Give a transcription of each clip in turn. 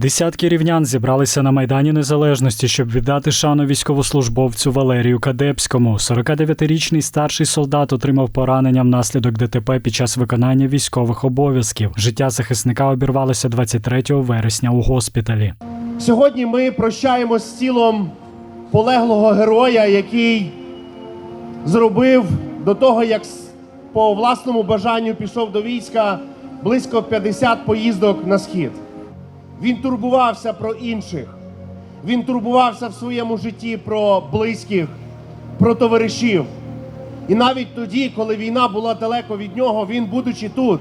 Десятки рівнян зібралися на Майдані Незалежності, щоб віддати шану військовослужбовцю Валерію Кадепському. 49-річний старший солдат отримав поранення внаслідок ДТП під час виконання військових обов'язків. Життя захисника обірвалося 23 вересня у госпіталі. Сьогодні ми прощаємось з тілом полеглого героя, який зробив до того, як по власному бажанню пішов до війська близько 50 поїздок на схід. Він турбувався про інших. Він турбувався в своєму житті про близьких, про товаришів. І навіть тоді, коли війна була далеко від нього, він, будучи тут,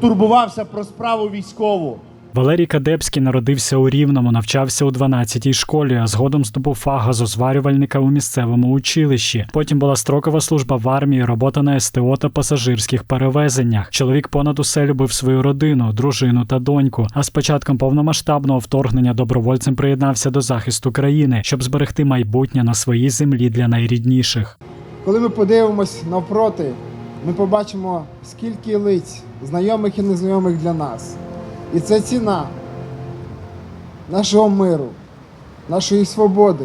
турбувався про справу військову. Валерій Кадепський народився у Рівному, навчався у 12-й школі, а згодом здобув фах газозварювальника у місцевому училищі. Потім була строкова служба в армії, робота на СТО та пасажирських перевезеннях. Чоловік понад усе любив свою родину, дружину та доньку. А з початком повномасштабного вторгнення добровольцем приєднався до захисту країни, щоб зберегти майбутнє на своїй землі для найрідніших. Коли ми подивимось навпроти, ми побачимо, скільки лиць, знайомих і незнайомих для нас. І це ціна нашого миру, нашої свободи,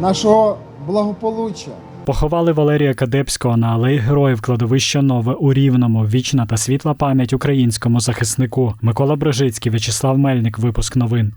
нашого благополуччя. Поховали Валерія Кадепського на алеї Героїв кладовища Нове у Рівному. Вічна та світла пам'ять українському захиснику. Микола Брежицький, В'ячеслав Мельник. Випуск новин.